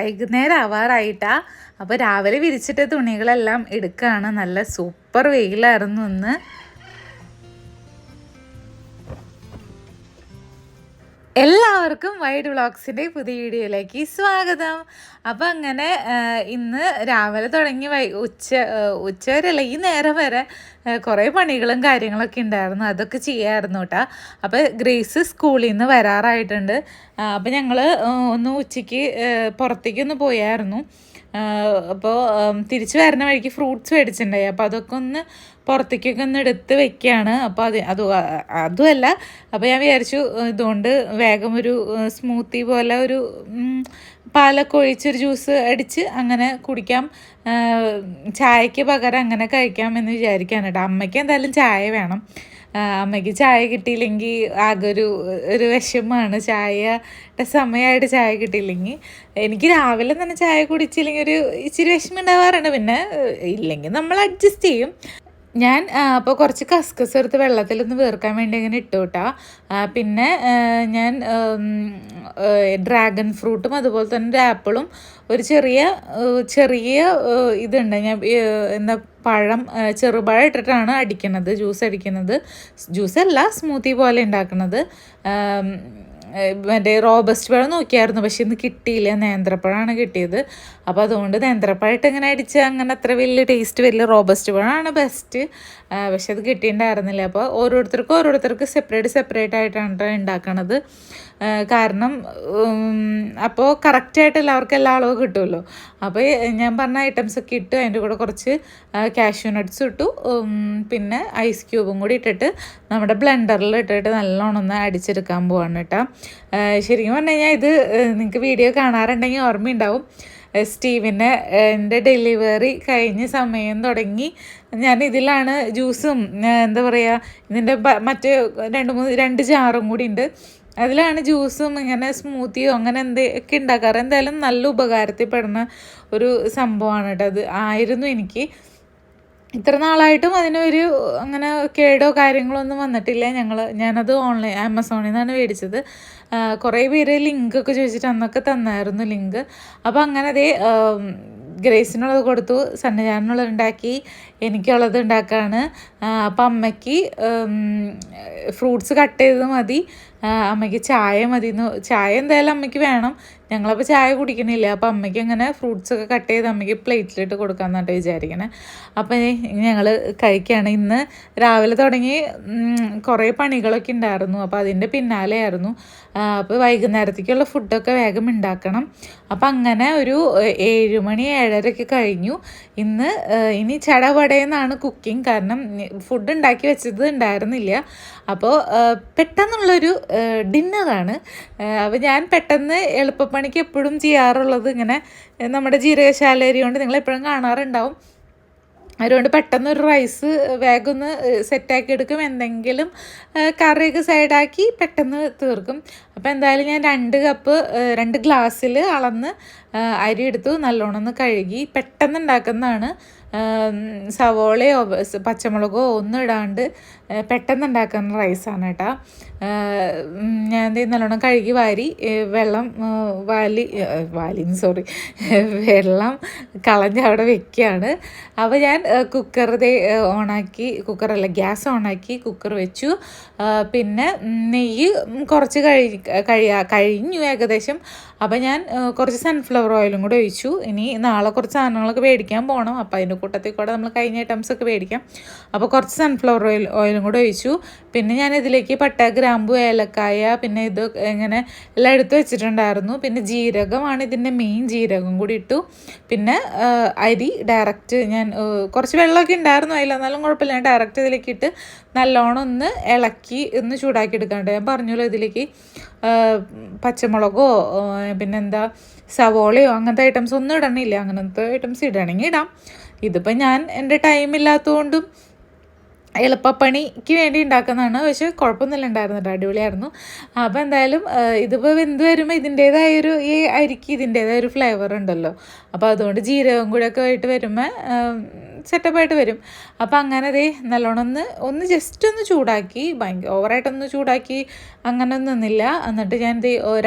വൈകുന്നേരം ആവാറായിട്ടാ അപ്പോൾ രാവിലെ വിരിച്ചിട്ട തുണികളെല്ലാം എടുക്കുകയാണ് നല്ല സൂപ്പർ വെയിലായിരുന്നു ഇന്ന്. എല്ലാവർക്കും വൈഡ് വ്ളോഗ്സിന്റെ പുതിയ വീഡിയോയിലേക്ക് സ്വാഗതം. അപ്പം അങ്ങനെ ഇന്ന് രാവിലെ തുടങ്ങി വൈ ഉച്ച ഉച്ച വരെ അല്ല ഈ നേരം വരെ കുറേ പണികളും കാര്യങ്ങളൊക്കെ ഉണ്ടായിരുന്നു. അതൊക്കെ ചെയ്യായിരുന്നു കേട്ടോ. അപ്പോൾ ഗ്രേസ് സ്കൂളിൽ നിന്ന് വരാറായിട്ടുണ്ട്. അപ്പോൾ ഞങ്ങൾ ഒന്ന് ഉച്ചയ്ക്ക് പുറത്തേക്കൊന്ന് പോയായിരുന്നു. അപ്പോൾ തിരിച്ചു വരുന്ന വഴിക്ക് ഫ്രൂട്ട്സ് മേടിച്ചിട്ടുണ്ടായി. അപ്പോൾ അതൊക്കെ ഒന്ന് പുറത്തേക്കൊക്കെ ഒന്ന് എടുത്ത് വെക്കുകയാണ് അപ്പോൾ അത് അത് അതുമല്ല. അപ്പോൾ ഞാൻ വിചാരിച്ചു ഇതുകൊണ്ട് വേഗം ഒരു സ്മൂത്തി പോലെ ഒരു പാലൊക്കെ ഒഴിച്ചൊരു ജ്യൂസ് അടിച്ച് അങ്ങനെ കുടിക്കാം. ചായയ്ക്ക് പകരം അങ്ങനെ കഴിക്കാം എന്ന് വിചാരിക്കാൻ കേട്ടോ. അമ്മയ്ക്ക് എന്തായാലും ചായ വേണം. അമ്മയ്ക്ക് ചായ കിട്ടിയില്ലെങ്കിൽ ആകെ ഒരു ഒരു വിഷമമാണ്. ചായയുടെ സമയമായിട്ട് ചായ കിട്ടിയില്ലെങ്കിൽ. എനിക്ക് രാവിലെ തന്നെ ചായ കുടിച്ചില്ലെങ്കിൽ ഒരു ഇച്ചിരി വിഷമം ഉണ്ടാവാറുണ്ട്. പിന്നെ ഇല്ലെങ്കിൽ നമ്മൾ അഡ്ജസ്റ്റ് ചെയ്യും. ഞാൻ അപ്പോൾ കുറച്ച് കസ്കസ് എടുത്ത് വെള്ളത്തിലൊന്ന് വേർക്കാൻ വേണ്ടി അങ്ങനെ ഇട്ടു കേട്ടാ. പിന്നെ ഞാൻ ഡ്രാഗൺ ഫ്രൂട്ടും അതുപോലെ തന്നെ ഒരു ആപ്പിളും ഒരു ചെറിയ ചെറിയ ഇതുണ്ട്. ഞാൻ എന്താ പഴം ചെറുപഴം ഇട്ടിട്ടാണ് അടിക്കുന്നത് ജ്യൂസ് അടിക്കുന്നത് അല്ല സ്മൂത്തി പോലെ ഉണ്ടാക്കുന്നത് മറ്റേ റോബസ്റ്റ് പഴം നോക്കിയായിരുന്നു പക്ഷെ ഇന്ന് കിട്ടിയില്ല. നേന്ത്രപ്പഴമാണ് കിട്ടിയത്. അപ്പോൾ അതുകൊണ്ട് നേന്ത്രപ്പഴമായിട്ട് ഇങ്ങനെ അടിച്ച് അങ്ങനെ അത്ര വലിയ ടേസ്റ്റ് വലിയ റോബസ്റ്റ് പഴമാണ് ബെസ്റ്റ് പക്ഷെ അത് കിട്ടിയിട്ടുണ്ടായിരുന്നില്ല. അപ്പോൾ ഓരോരുത്തർക്കും ഓരോരുത്തർക്ക് സെപ്പറേറ്റ് സെപ്പറേറ്റ് ആയിട്ടാണ് ട്ടോ ഉണ്ടാക്കണത് കാരണം അപ്പോൾ കറക്റ്റായിട്ട് എല്ലാവർക്കും എല്ലാ അളവും കിട്ടുമല്ലോ അപ്പോൾ ഞാൻ പറഞ്ഞ ഐറ്റംസ് ഒക്കെ ഇട്ടു അതിന്റെ കൂടെ കുറച്ച് കാഷ്യൂ നട്ട്സ് ഇട്ടു പിന്നെ ഐസ് ക്യൂബും കൂടി ഇട്ടിട്ട് നമ്മുടെ ബ്ലെൻഡറിൽ ഇട്ടിട്ട് നല്ലോണം ഒന്ന് അടിച്ചെടുക്കാൻ പോവാണ് കേട്ടോ ശരിക്കും പറഞ്ഞു കഴിഞ്ഞാൽ ഇത് നിങ്ങൾക്ക് വീഡിയോ കാണാറുണ്ടെങ്കിൽ ഓർമ്മയുണ്ടാവും. ഏഹ് സ്റ്റീവിന്റെ എന്റെ ഡെലിവറി കഴിഞ്ഞ സമയം തുടങ്ങി. ഞാൻ ഇതിലാണ് ജ്യൂസും എന്താ പറയുക ഇതിന്റെ മറ്റ് രണ്ട് മൂന്ന് രണ്ട് ജാറും കൂടി ഉണ്ട്. അതിലാണ് ജ്യൂസും ഇങ്ങനെ സ്മൂത്തിയോ അങ്ങനെ എന്തൊക്കെ ഉണ്ടാക്കാറ്. എന്തായാലും നല്ല ഉപകാരത്തിൽ പെടുന്ന ഒരു സംഭവമാണ് കേട്ടോ അത്. ആയിരുന്നു എനിക്ക്. ഇത്ര നാളായിട്ടും അതിനൊരു അങ്ങനെ കേടോ കാര്യങ്ങളോ ഒന്നും വന്നിട്ടില്ല. ഞങ്ങൾ ഞാനത് ഓൺലൈൻ ആമസോണിൽ നിന്നാണ് മേടിച്ചത്. കുറേ പേര് ലിങ്കൊക്കെ ചോദിച്ചിട്ട് അന്നൊക്കെ തന്നായിരുന്നു ലിങ്ക് അപ്പോൾ അങ്ങനെ അതേ ഗ്രേസിനുള്ളത് കൊടുത്തു സന്നജാനുള്ളത് ഉണ്ടാക്കി എനിക്കുള്ളത് ഉണ്ടാക്കുകയാണ് അപ്പം അമ്മയ്ക്ക് ഫ്രൂട്ട്സ് കട്ട് ചെയ്തത് മതി. അമ്മയ്ക്ക് ചായ മതി എന്ന് ചായ എന്തായാലും അമ്മയ്ക്ക് വേണം. ഞങ്ങളപ്പോൾ ചായ കുടിക്കണില്ല. അപ്പോൾ അമ്മയ്ക്ക് അങ്ങനെ ഫ്രൂട്ട്സ് ഒക്കെ കട്ട് ചെയ്ത് അമ്മയ്ക്ക് പ്ലേറ്റിലിട്ട് കൊടുക്കാമെന്നാണ് വിചാരിക്കണേ. അപ്പോൾ ഞങ്ങൾ കഴിക്കുകയാണ് ഇന്ന് രാവിലെ തുടങ്ങി കുറേ പണികളൊക്കെ ഉണ്ടായിരുന്നു അപ്പോൾ അതിന്റെ പിന്നാലെയായിരുന്നു അപ്പോൾ വൈകുന്നേരത്തേക്കുള്ള ഫുഡൊക്കെ വേഗം ഉണ്ടാക്കണം അപ്പം അങ്ങനെ ഒരു ഏഴ് മണി ഏഴരയ്ക്ക് കഴിഞ്ഞു. ഇന്ന് ഇനി ചടപടയെന്നാണ് കുക്കിംഗ് കാരണം ഫുഡ് ഉണ്ടാക്കി വെച്ചത് ഉണ്ടായിരുന്നില്ല അപ്പോൾ പെട്ടെന്നുള്ളൊരു ഡിന്നറാണ്. അപ്പോൾ ഞാൻ പെട്ടെന്ന് എളുപ്പപ്പണിക്ക് എപ്പോഴും ചെയ്യാറുള്ളത് ഇങ്ങനെ നമ്മുടെ ജീരകശാല കൊണ്ട് നിങ്ങൾ എപ്പോഴും കാണാറുണ്ടാവും. അതുകൊണ്ട് പെട്ടെന്ന് ഒരു റൈസ് വേഗം ഒന്ന് സെറ്റാക്കി എടുക്കും. എന്തെങ്കിലും കറിയൊക്കെ സൈഡാക്കി പെട്ടെന്ന് തീർക്കും. അപ്പോൾ എന്തായാലും ഞാൻ രണ്ട് കപ്പ് രണ്ട് ഗ്ലാസ്സിൽ അളന്ന് അരി എടുത്തു നല്ലോണം ഒന്ന് കഴുകി പെട്ടെന്ന് ഉണ്ടാക്കുന്നതാണ്. സവോളയോ പച്ചമുളകോ ഒന്നും ഇടാണ്ട് പെട്ടെന്ന് ഉണ്ടാക്കുന്ന റൈസാണ് കേട്ടോ. ഞാൻ നല്ലോണം കഴുകി വാരി വെള്ളം വാലി വാലി സോറി വെള്ളം കളഞ്ഞ് അവിടെ വെക്കുകയാണ്. അപ്പോൾ ഞാൻ കുക്കർ ഓണാക്കി കുക്കറല്ല ഗ്യാസ് ഓണാക്കി കുക്കർ വെച്ചു. പിന്നെ നെയ്യ് കുറച്ച് കഴി കഴിയാ കഴിഞ്ഞു ഏകദേശം. അപ്പോൾ ഞാൻ കുറച്ച് സൺഫ്ലവർ ഓയിലും കൂടെ ഒഴിച്ചു. ഇനി നാളെ കുറച്ച് സാധനങ്ങളൊക്കെ മേടിക്കാൻ പോകണം അപ്പോൾ അതിന്റെ കൂട്ടത്തിൽ കൂടെ നമ്മൾ കഴിഞ്ഞ ഐറ്റംസ് ഒക്കെ മേടിക്കാം. അപ്പോൾ കുറച്ച് സൺഫ്ലവർ ഓയിൽ ഓയിലും കൂടെ ഒഴിച്ചു. പിന്നെ ഞാൻ ഇതിലേക്ക് പട്ട ഗ്രാമ്പു ഏലക്കായ പിന്നെ ഇത് ഇങ്ങനെ എല്ലാം എടുത്ത് വെച്ചിട്ടുണ്ടായിരുന്നു. പിന്നെ ജീരകമാണ് ഇതിന്റെ മെയിൻ ജീരകം കൂടി ഇട്ടു. പിന്നെ അരി ഡയറക്റ്റ് ഞാൻ കുറച്ച് വെള്ളമൊക്കെ ഉണ്ടായിരുന്നു അതിൽ. എന്നാലും കുഴപ്പമില്ല. ഞാൻ ഡയറക്റ്റ് ഇതിലേക്ക് ഇട്ട് നല്ലോണം ഒന്ന് ഇളക്കി ഒന്ന് ചൂടാക്കി എടുക്കാണ്ട് ഞാൻ പറഞ്ഞല്ലോ ഇതിലേക്ക് പച്ചമുളകോ പിന്നെന്താ സവോളയോ അങ്ങനത്തെ ഐറ്റംസ് ഒന്നും ഇടണില്ല. അങ്ങനത്തെ ഐറ്റംസ് ഇടണമെങ്കിൽ ഇടാം. ഇതിപ്പോൾ ഞാൻ എന്റെ ടൈം ഇല്ലാത്തതുകൊണ്ടും എളുപ്പപ്പണിക്ക് വേണ്ടി ഉണ്ടാക്കുന്നതാണ് പക്ഷെ കുഴപ്പമൊന്നുമില്ല ഉണ്ടായിരുന്നു കേട്ടോ അടിപൊളിയായിരുന്നു. അപ്പോൾ എന്തായാലും ഇതിപ്പോൾ വെന്ത് വരുമ്പോൾ ഇതിന്റേതായൊരു ഈ അരിക്ക് ഇതിന്റേതായ ഒരു ഫ്ലേവർ ഉണ്ടല്ലോ. അപ്പോൾ അതുകൊണ്ട് ജീരകം കൂടെ ഒക്കെ ആയിട്ട് വരുമ്പോൾ സെറ്റപ്പായിട്ട് വരും. അപ്പോൾ അങ്ങനെ അതേ നല്ലോണം ഒന്ന് ഒന്ന് ജസ്റ്റ് ഒന്ന് ചൂടാക്കി ഭയങ്കര ഓവറായിട്ടൊന്ന് ചൂടാക്കി അങ്ങനെ നിന്നില്ല. എന്നിട്ട് ഞാൻ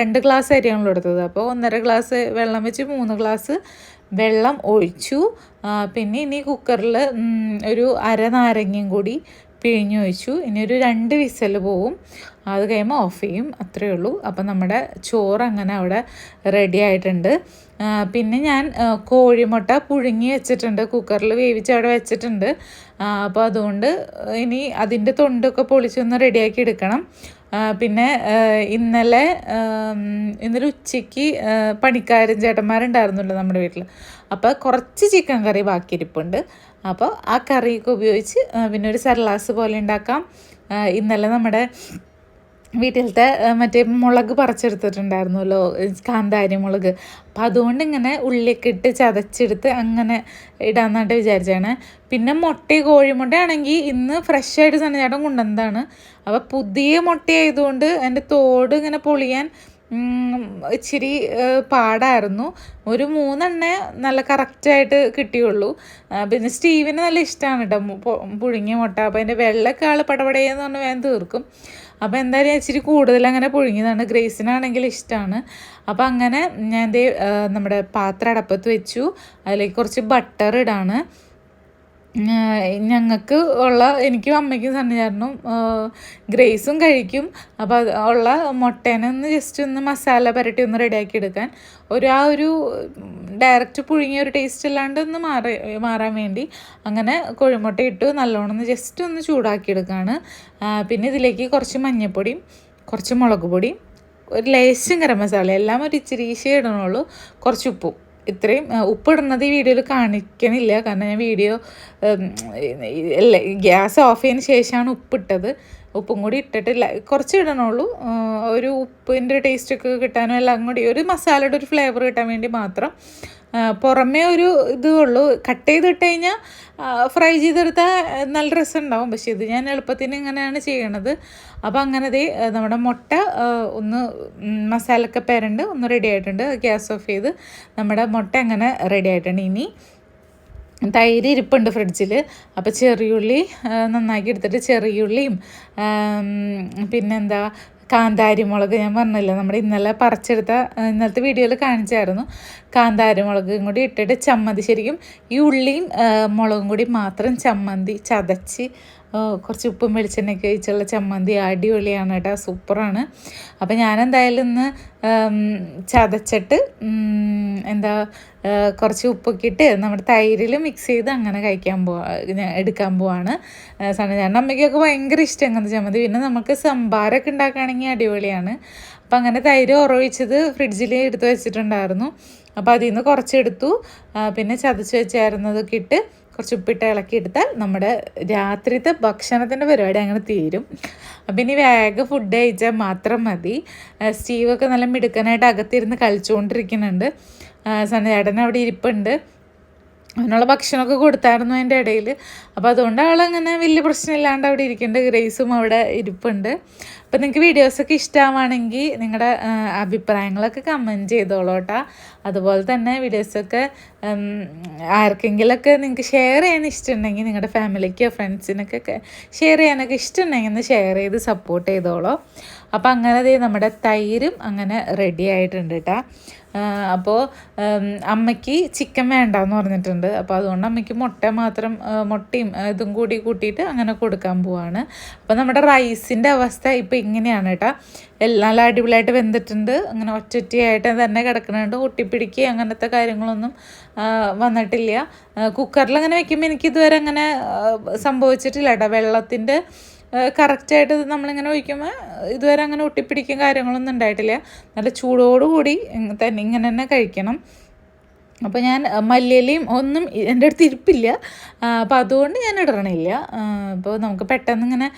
രണ്ട് ഗ്ലാസ് അരിയാണല്ലോ എടുത്തത് അപ്പോൾ ഒന്നര ഗ്ലാസ് വെള്ളം വെച്ച് മൂന്ന് ഗ്ലാസ് വെള്ളം ഒഴിച്ചു. പിന്നെ ഇനി കുക്കറിൽ ഒരു അര നാരങ്ങയും കൂടി പിഴിഞ്ഞു വെച്ചു ഇനി ഒരു രണ്ട് വിസൽ പോവും. അത് കഴിയുമ്പോൾ ഓഫ് ചെയ്യും. അത്രയേ ഉള്ളൂ. അപ്പം നമ്മുടെ ചോറ് അങ്ങനെ അവിടെ റെഡി ആയിട്ടുണ്ട്. പിന്നെ ഞാൻ കോഴിമുട്ട പുഴുങ്ങി വെച്ചിട്ടുണ്ട്. കുക്കറിൽ വേവിച്ച് അവിടെ വെച്ചിട്ടുണ്ട്. അപ്പോൾ അതുകൊണ്ട് ഇനി അതിന്റെ തൊണ്ടൊക്കെ പൊളിച്ചൊന്ന് റെഡിയാക്കി എടുക്കണം. പിന്നെ ഇന്നലെ ഇന്നലെ ഉച്ചയ്ക്ക് പണിക്കാരും പണിക്കാരൻ ചേട്ടന്മാരുണ്ടായിരുന്നല്ലോ നമ്മുടെ വീട്ടിൽ അപ്പോൾ കുറച്ച് ചിക്കൻ കറി ബാക്കിയിരിപ്പുണ്ട്. അപ്പോൾ ആ കറിയൊക്കെ ഉപയോഗിച്ച് പിന്നെ ഒരു സർലാസ് പോലെ ഉണ്ടാക്കാം. ഇന്നലെ നമ്മുടെ വീട്ടിലത്തെ മറ്റേ മുളക് പറിച്ചെടുത്തിട്ടുണ്ടായിരുന്നല്ലോ കാന്താരി മുളക്. അപ്പം അതുകൊണ്ട് ഇങ്ങനെ ഉള്ളിയൊക്കെ ഇട്ട് ചതച്ചെടുത്ത് അങ്ങനെ ഇടാന്നായിട്ട് വിചാരിച്ചാണ് പിന്നെ മുട്ട കോഴിമുട്ടയാണെങ്കിൽ ഇന്ന് ഫ്രഷ് ആയിട്ട് സന്നചേട്ടൻ കൊണ്ടുവന്നതാണ്. അപ്പോൾ പുതിയ മുട്ടയായതുകൊണ്ട് എന്റെ തോട് ഇങ്ങനെ പൊളിയാൻ ഇച്ചിരി പാടായിരുന്നു. ഒരു മൂന്നെണ്ണ നല്ല കറക്റ്റായിട്ട് കിട്ടിയുള്ളൂ. പിന്നെ സ്റ്റീവിന് നല്ല ഇഷ്ടമാണ് കേട്ടോ പുഴുങ്ങിയ മുട്ട. അപ്പോൾ അതിന്റെ വെള്ളക്കാൾ പടപടയെന്ന് പറഞ്ഞ് വേഗം തീർക്കും. അപ്പോൾ എന്തായാലും ഇച്ചിരി കൂടുതൽ അങ്ങനെ പുഴുങ്ങിയതാണ്. ഗ്രേസിനാണെങ്കിൽ ഇഷ്ടമാണ് അപ്പോൾ അങ്ങനെ ഞാൻ നമ്മുടെ പാത്രം അടപ്പത്ത് വെച്ചു. അതിലേക്ക് കുറച്ച് ബട്ടർ ഇടാണ്. ഞങ്ങൾക്ക് ഉള്ള എനിക്കും അമ്മയ്ക്കും സണ്ണിചാറിനും ഗ്രേസും കഴിക്കും. അപ്പോൾ ഉള്ള മുട്ടേനെ ഒന്ന് ജസ്റ്റ് ഒന്ന് മസാല പുരട്ടി ഒന്ന് റെഡിയാക്കി എടുക്കാൻ. ഒരു ആ ഒരു ഡയറക്റ്റ് പുഴുങ്ങിയ ഒരു ടേസ്റ്റ് അല്ലാണ്ട് ഒന്ന് മാറി മാറാൻ വേണ്ടി അങ്ങനെ കോഴിമുട്ട ഇട്ട് നല്ലോണം ഒന്ന് ജസ്റ്റ് ഒന്ന് ചൂടാക്കി എടുക്കുകയാണ് പിന്നെ ഇതിലേക്ക് കുറച്ച് മഞ്ഞൾപ്പൊടിയും കുറച്ച് മുളക് പൊടിയും ഒരു ലേശം ഗരം മസാല എല്ലാം ഒരു ഇച്ചിരി ഇടണുള്ളൂ. കുറച്ച് ഉപ്പും. ഇത്രയും ഉപ്പിടുന്നത് ഈ വീഡിയോയിൽ കാണിക്കണില്ല. കാരണം ഞാൻ വീഡിയോ അല്ല ഗ്യാസ് ഓഫ് ചെയ്തതിന് ശേഷമാണ് ഉപ്പിട്ടത്. ഉപ്പും കൂടി ഇട്ടിട്ടില്ല. കുറച്ച് ഇടണുള്ളൂ. ഒരു ഉപ്പിന്റെ ടേസ്റ്റൊക്കെ കിട്ടാനും എല്ലാം കൂടി ഒരു മസാലയുടെ ഒരു ഫ്ലേവർ കിട്ടാൻ വേണ്ടി മാത്രം. പുറമേ ഒരു ഇതേ ഉള്ളൂ. കട്ട് ചെയ്തിട്ട് കഴിഞ്ഞാൽ ഫ്രൈ ചെയ്തെടുത്താൽ നല്ല രസം ഉണ്ടാവും പക്ഷേ ഇത് ഞാൻ എളുപ്പത്തിന് ഇങ്ങനെയാണ് ചെയ്യണത്. അപ്പോൾ അങ്ങനത്തെ നമ്മുടെ മുട്ട ഒന്ന് മസാലയൊക്കെ പേരുണ്ട് ഒന്ന് റെഡി ആയിട്ടുണ്ട്. ഗ്യാസ് ഓഫ് ചെയ്ത് നമ്മുടെ മുട്ട അങ്ങനെ റെഡി ആയിട്ടുണ്ട്. ഇനി തൈര് ഇരിപ്പുണ്ട് ഫ്രിഡ്ജിൽ അപ്പോൾ ചെറിയുള്ളി നന്നാക്കി എടുത്തിട്ട് ചെറിയുള്ളിയും പിന്നെന്താ കാന്താരി മുളക് ഞാൻ പറഞ്ഞില്ല നമ്മുടെ ഇന്നലെ പറിച്ചെടുത്ത ഇന്നലത്തെ വീഡിയോയിൽ കാണിച്ചായിരുന്നു. കാന്താരി മുളകും കൂടി ഇട്ടിട്ട് ചമ്മന്തി ശരിക്കും ഈ ഉള്ളിയും മുളകും കൂടി മാത്രം ചമ്മന്തി ചതച്ച് കുറച്ച് ഉപ്പും വെളിച്ചെണ്ണയൊക്കെ ഒഴിച്ചുള്ള ചമ്മന്തി അടിപൊളിയാണ് കേട്ടോ സൂപ്പറാണ്. അപ്പോൾ ഞാനെന്തായാലും ഇന്ന് ചതച്ചിട്ട് എന്താ കുറച്ച് ഉപ്പൊക്കെ ഇട്ട് നമ്മുടെ തൈരിൽ മിക്സ് ചെയ്ത് അങ്ങനെ കഴിക്കാൻ പോവാ എടുക്കാൻ പോവാണ്. സാധനം ഞാൻ അമ്മയ്ക്കൊക്കെ ഭയങ്കര ഇഷ്ടം അങ്ങനത്തെ ചമ്മന്തി. പിന്നെ നമുക്ക് സംഭാരമൊക്കെ ഉണ്ടാക്കുകയാണെങ്കിൽ അടിപൊളിയാണ്. അപ്പം അങ്ങനെ തൈര് ഉറവിച്ചത് ഫ്രിഡ്ജിൽ എടുത്ത് വെച്ചിട്ടുണ്ടായിരുന്നു. അപ്പോൾ അതിൽ നിന്ന് കുറച്ചെടുത്തു പിന്നെ ചതച്ച് വെച്ചായിരുന്നതൊക്കെ ഇട്ട് കുറച്ച് ഉപ്പിട്ട് ഇളക്കി എടുത്താൽ നമ്മുടെ രാത്രിത്തെ ഭക്ഷണത്തിന്റെ പരിപാടി അങ്ങനെ തീരും. അപ്പം ഇനി വേഗം ഫുഡ് കഴിച്ചാൽ മാത്രം മതി. സ്റ്റീവൊക്കെ നല്ല മിടുക്കനായിട്ട് അകത്തിരുന്ന് കളിച്ചുകൊണ്ടിരിക്കുന്നുണ്ട്. സണ്ണചേട്ടൻ അവിടെ ഇരിപ്പുണ്ട്. അതിനുള്ള ഭക്ഷണമൊക്കെ കൊടുത്തായിരുന്നു അതിന്റെ ഇടയിൽ. അപ്പോൾ അതുകൊണ്ട് ആളങ്ങനെ വലിയ പ്രശ്നമില്ലാണ്ട് അവിടെ ഇരിക്കുന്നുണ്ട്. ഗ്രേസും അവിടെ ഇരിപ്പുണ്ട്. അപ്പോൾ നിങ്ങൾക്ക് വീഡിയോസൊക്കെ ഇഷ്ടമാണെങ്കിൽ നിങ്ങളുടെ അഭിപ്രായങ്ങളൊക്കെ കമന്റ് ചെയ്തോളൂ കേട്ടോ. അതുപോലെ തന്നെ വീഡിയോസൊക്കെ ആർക്കെങ്കിലൊക്കെ നിങ്ങൾക്ക് ഷെയർ ചെയ്യാൻ ഇഷ്ടമുണ്ടെങ്കിൽ നിങ്ങളുടെ ഫാമിലിക്കോ ഫ്രണ്ട്സിനൊക്കെ ഷെയർ ചെയ്യാനൊക്കെ ഇഷ്ടമുണ്ടെങ്കിൽ ഒന്ന് ഷെയർ ചെയ്ത് സപ്പോർട്ട് ചെയ്തോളൂ. അപ്പോൾ അങ്ങനെ ദേ നമ്മുടെ തൈരും അങ്ങനെ റെഡി ആയിട്ടുണ്ട് കേട്ടോ അപ്പോൾ അമ്മയ്ക്ക് ചിക്കൻ വേണ്ട എന്ന് പറഞ്ഞിട്ടുണ്ട്. അപ്പോൾ അതുകൊണ്ട് അമ്മയ്ക്ക് മുട്ട മാത്രം മുട്ടയും ഇതും കൂടി കൂട്ടിയിട്ട് അങ്ങനെ കൊടുക്കാൻ പോവാണ്. അപ്പോൾ നമ്മുടെ റൈസിന്റെ അവസ്ഥ ഇപ്പോൾ ഇങ്ങനെയാണ് കേട്ടോ എല്ലാം അടിപൊളിയായിട്ട് വെന്തിട്ടുണ്ട്. അങ്ങനെ ഒറ്റൊറ്റയായിട്ട് തന്നെ കിടക്കുന്നുണ്ട് ഒട്ടിപ്പിടിക്കുക അങ്ങനത്തെ കാര്യങ്ങളൊന്നും വന്നിട്ടില്ല. കുക്കറിൽ അങ്ങനെ വെക്കുമ്പോൾ എനിക്കിതുവരെ അങ്ങനെ സംഭവിച്ചിട്ടില്ല കേട്ടോ വെള്ളത്തിന്റെ കറക്റ്റായിട്ട് ഇത് നമ്മളിങ്ങനെ ഒഴിക്കുമ്പോൾ ഇതുവരെ അങ്ങനെ ഒട്ടിപ്പിടിക്കും കാര്യങ്ങളൊന്നും ഉണ്ടായിട്ടില്ല. നല്ല ചൂടോടുകൂടി തന്നെ ഇങ്ങനെ തന്നെ കഴിക്കണം. അപ്പോൾ ഞാൻ മല്ലിയിലയും ഒന്നും എന്റെ അടുത്ത് ഇരിപ്പില്ല. അപ്പോൾ അതുകൊണ്ട് ഞാൻ ഇടണില്ല അപ്പോൾ നമുക്ക് പെട്ടെന്ന് ഇങ്ങനെ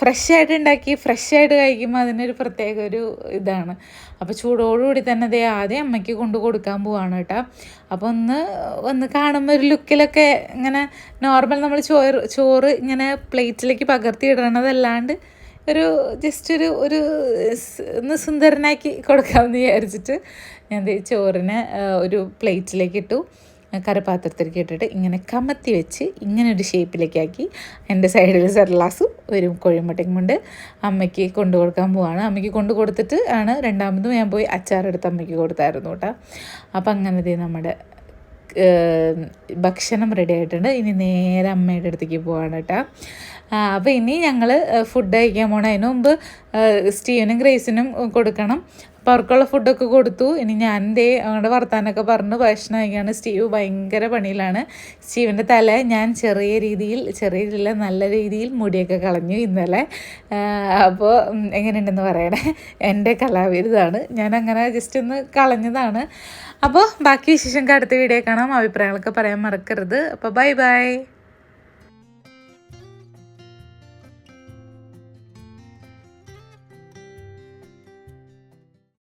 ഫ്രഷ് ആയിട്ട് ഉണ്ടാക്കി ഫ്രഷ് ആയിട്ട് കഴിക്കുമ്പോൾ അതിനൊരു പ്രത്യേക ഒരു ഇതാണ്. അപ്പോൾ ചൂടോടുകൂടി തന്നെ അതേ ആദ്യം അമ്മയ്ക്ക് കൊണ്ട് കൊടുക്കാൻ പോവാണ് കേട്ടോ. അപ്പോൾ ഒന്ന് ഒന്ന് കാണുമ്പോൾ ഒരു ലുക്കിലൊക്കെ ഇങ്ങനെ നോർമൽ നമ്മൾ ചോറ് ചോറ് ഇങ്ങനെ പ്ലേറ്റിലേക്ക് പകർത്തി ഇടണതല്ലാണ്ട് ഒരു ജസ്റ്റ് ഒരു ഒരു ഒന്ന് സുന്ദരനാക്കി കൊടുക്കാമെന്ന് വിചാരിച്ചിട്ട് ഞാൻ ചോറിനെ ഒരു പ്ലേറ്റിലേക്ക് ഇട്ടു. കരപാത്രത്തിലേക്ക് ഇട്ടിട്ട് ഇങ്ങനെ കമത്തി വെച്ച് ഇങ്ങനെ ഒരു ഷേപ്പിലേക്കാക്കി എന്റെ സൈഡിൽ സെർലാസും ഒരു കോഴിമുട്ടയും കൊണ്ട് അമ്മയ്ക്ക് കൊണ്ടു കൊടുക്കാൻ പോവാണ്. അമ്മയ്ക്ക് കൊണ്ടു കൊടുത്തിട്ട് ആണ് രണ്ടാമതും ഞാൻ പോയി അച്ചാറെടുത്ത് അമ്മയ്ക്ക് കൊടുത്തായിരുന്നു കേട്ടോ. അപ്പം അങ്ങനെ നമ്മുടെ ഭക്ഷണം റെഡി ആയിട്ടുണ്ട്. ഇനി നേരെ അമ്മയുടെ അടുത്തേക്ക് പോവാണ് കേട്ടോ. അപ്പോൾ ഇനി ഞങ്ങൾ ഫുഡ് കഴിക്കാൻ പോകണം അതിന് മുമ്പ് സ്റ്റീവനും ഗ്രേസിനും കൊടുക്കണം. അവർക്കുള്ള ഫുഡൊക്കെ കൊടുത്തു. ഇനി ഞാൻ ദേ അങ്ങോട്ട് വർത്താനൊക്കെ പറഞ്ഞു ഭക്ഷണം സ്റ്റീവ് ഭയങ്കര പണിയിലാണ്. സ്റ്റീവിന്റെ തല ഞാൻ ചെറിയ രീതിയിൽ ചെറിയ രീതിയിൽ നല്ല രീതിയിൽ മുടിയൊക്കെ കളഞ്ഞു ഇന്നലെ. അപ്പോൾ എങ്ങനെയുണ്ടെന്ന് പറയണേ. എന്റെ കലാവിരുതാണ്. ഞാൻ അങ്ങനെ ജസ്റ്റ് ഒന്ന് കളഞ്ഞതാണ്. അപ്പോൾ ബാക്കി വിശേഷം അടുത്ത വീഡിയോ കാണാം. അഭിപ്രായങ്ങളൊക്കെ പറയാൻ മറക്കരുത്. അപ്പോൾ ബൈ ബൈ.